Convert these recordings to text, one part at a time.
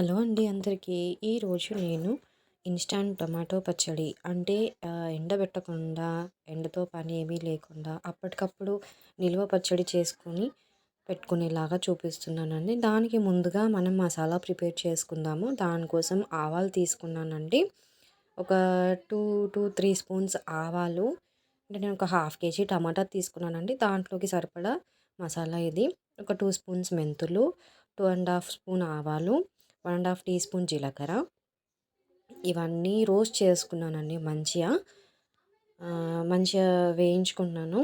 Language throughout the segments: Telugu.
హలో అండి అందరికీ. ఈరోజు నేను ఇన్స్టాంట్ టొమాటో పచ్చడి అంటే ఎండబెట్టకుండా ఎండతో పని ఏమీ లేకుండా అప్పటికప్పుడు నిల్వ పచ్చడి చేసుకొని పెట్టుకునేలాగా చూపిస్తున్నానండి. దానికి ముందుగా మనం మసాలా ప్రిపేర్ చేసుకుందాము. దానికోసం ఆవాలు తీసుకున్నానండి. ఒక టూ టూ త్రీ స్పూన్స్ ఆవాలు అంటే నేను ఒక హాఫ్ కేజీ టమాటా తీసుకున్నానండి. దాంట్లోకి సరిపడా మసాలా ఇది. ఒక టూ స్పూన్స్ మెంతులు టూ అండ్ హాఫ్ స్పూన్ ఆవాలు one and half teaspoon జీలకర్ర. ఇవన్నీ రోస్ట్ చేసుకున్నానండి మంచిగా. మంచిగా వేయించుకున్నాను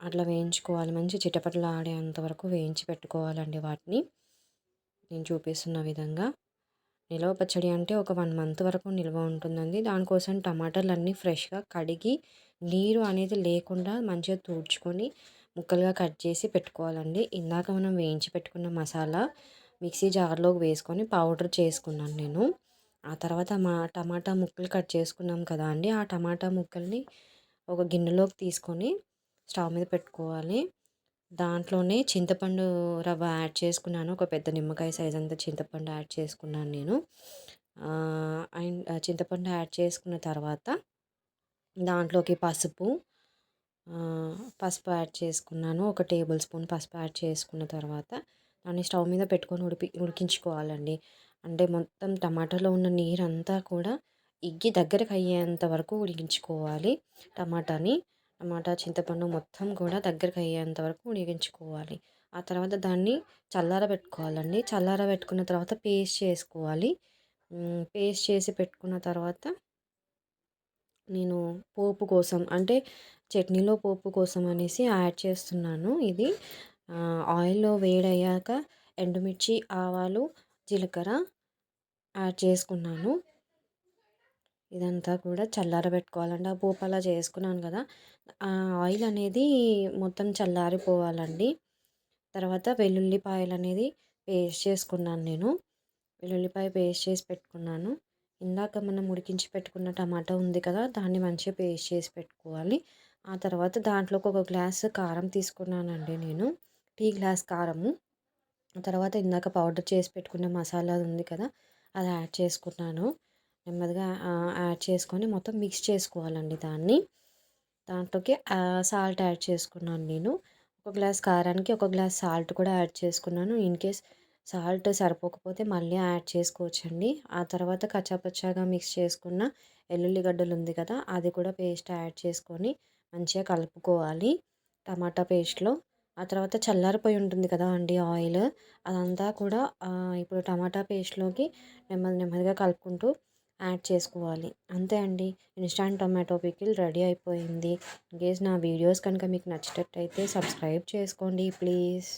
అట్లా వేయించుకోవాలి. మంచి చిటపటలు ఆడేంత వరకు వేయించి పెట్టుకోవాలండి వాటిని. నేను చూపిస్తున్న విధంగా. నిల్వ పచ్చడి అంటే ఒక వన్ మంత్ వరకు నిల్వ ఉంటుందండి. దానికోసం టమాటాలు అన్నీ ఫ్రెష్గా కడిగి నీరు అనేది లేకుండా మంచిగా తూడ్చుకొని ముక్కలుగా కట్ చేసి పెట్టుకోవాలండి. ఇందాక మనం వేయించి పెట్టుకున్న మసాలా మిక్సీ జార్లోకి వేసుకొని పౌడర్ చేసుకున్నాను నేను. ఆ తర్వాత మా టమాటా ముక్కలు కట్ చేసుకున్నాం కదా అండి. ఆ టమాటా ముక్కల్ని ఒక గిన్నెలోకి తీసుకొని స్టవ్ మీద పెట్టుకోవాలి. దాంట్లోనే చింతపండు రవ్వ యాడ్ చేసుకున్నాను. ఒక పెద్ద నిమ్మకాయ సైజ్ అంతా చింతపండు యాడ్ చేసుకున్నాను నేను. అండ్ చింతపండు యాడ్ చేసుకున్న తర్వాత దాంట్లోకి పసుపు పసుపు యాడ్ చేసుకున్నాను. ఒక టేబుల్ స్పూన్ పసుపు యాడ్ చేసుకున్న తర్వాత దాన్ని స్టవ్ మీద పెట్టుకొని ఉడిపి ఉడికించుకోవాలండి. అంటే మొత్తం టమాటాలో ఉన్న నీరంతా కూడా ఇగ్గి దగ్గరకు అయ్యేంత వరకు ఉడికించుకోవాలి టమాటాని. టమాటా చింతపండు మొత్తం కూడా దగ్గరకు అయ్యేంత వరకు ఉడికించుకోవాలి. ఆ తర్వాత దాన్ని చల్లార పెట్టుకోవాలండి. చల్లార పెట్టుకున్న తర్వాత పేస్ట్ చేసుకోవాలి. పేస్ట్ చేసి పెట్టుకున్న తర్వాత నేను పోపు కోసం అంటే చట్నీలో పోపు కోసం అనేసి యాడ్ చేస్తున్నాను ఇది. ఆయిల్లో వేడయ్యాక ఎండుమిర్చి ఆవాలు జీలకర్ర యాడ్ చేసుకున్నాను. ఇదంతా కూడా చల్లారబెట్టుకోవాలండి. ఆ పోపు అలా చేసుకున్నాను కదా. ఆ ఆయిల్ అనేది మొత్తం చల్లారిపోవాలండి. తర్వాత వెల్లుల్లిపాయలు అనేది పేస్ట్ చేసుకున్నాను నేను. వెల్లుల్లిపాయ పేస్ట్ చేసి పెట్టుకున్నాను. ఇందాక మనం ఉడికించి పెట్టుకున్న టమాటా ఉంది కదా దాన్ని మంచిగా పేస్ట్ చేసి పెట్టుకోవాలి. ఆ తర్వాత దాంట్లోకి ఒక గ్లాస్ కారం తీసుకున్నానండి నేను. టీ గ్లాస్ కారము తర్వాత ఇందాక పౌడర్ చేసి పెట్టుకున్న మసాలా ఉంది కదా అది యాడ్ చేసుకున్నాను. నెమ్మదిగా యాడ్ చేసుకొని మొత్తం మిక్స్ చేసుకోవాలండి దాన్ని. దాంట్లోకి సాల్ట్ యాడ్ చేసుకున్నాను నేను. ఒక గ్లాస్ కారానికి ఒక గ్లాస్ సాల్ట్ కూడా యాడ్ చేసుకున్నాను. ఇన్ కేస్ సాల్ట్ సరిపోకపోతే మళ్ళీ యాడ్ చేసుకోవచ్చండి. ఆ తర్వాత కచ్చాపచ్చాగా మిక్స్ చేసుకున్న వెల్లుల్లిగడ్డలు ఉంది కదా అది కూడా పేస్ట్ యాడ్ చేసుకొని మంచిగా కలుపుకోవాలి టమాటా పేస్ట్లో. ఆ తర్వాత చల్లారిపోయి ఉంటుంది కదా అండి ఆయిల్. అదంతా కూడా ఇప్పుడు టమాటా పేస్ట్లోకి నెమ్మది నెమ్మదిగా కలుపుకుంటూ యాడ్ చేసుకోవాలి. అంతే అండి. ఇన్స్టాంట్ టొమాటో పికిల్ రెడీ అయిపోయింది. ఇన్కేస్ నా వీడియోస్ కనుక మీకు నచ్చినట్టయితే సబ్స్క్రైబ్ చేసుకోండి ప్లీజ్.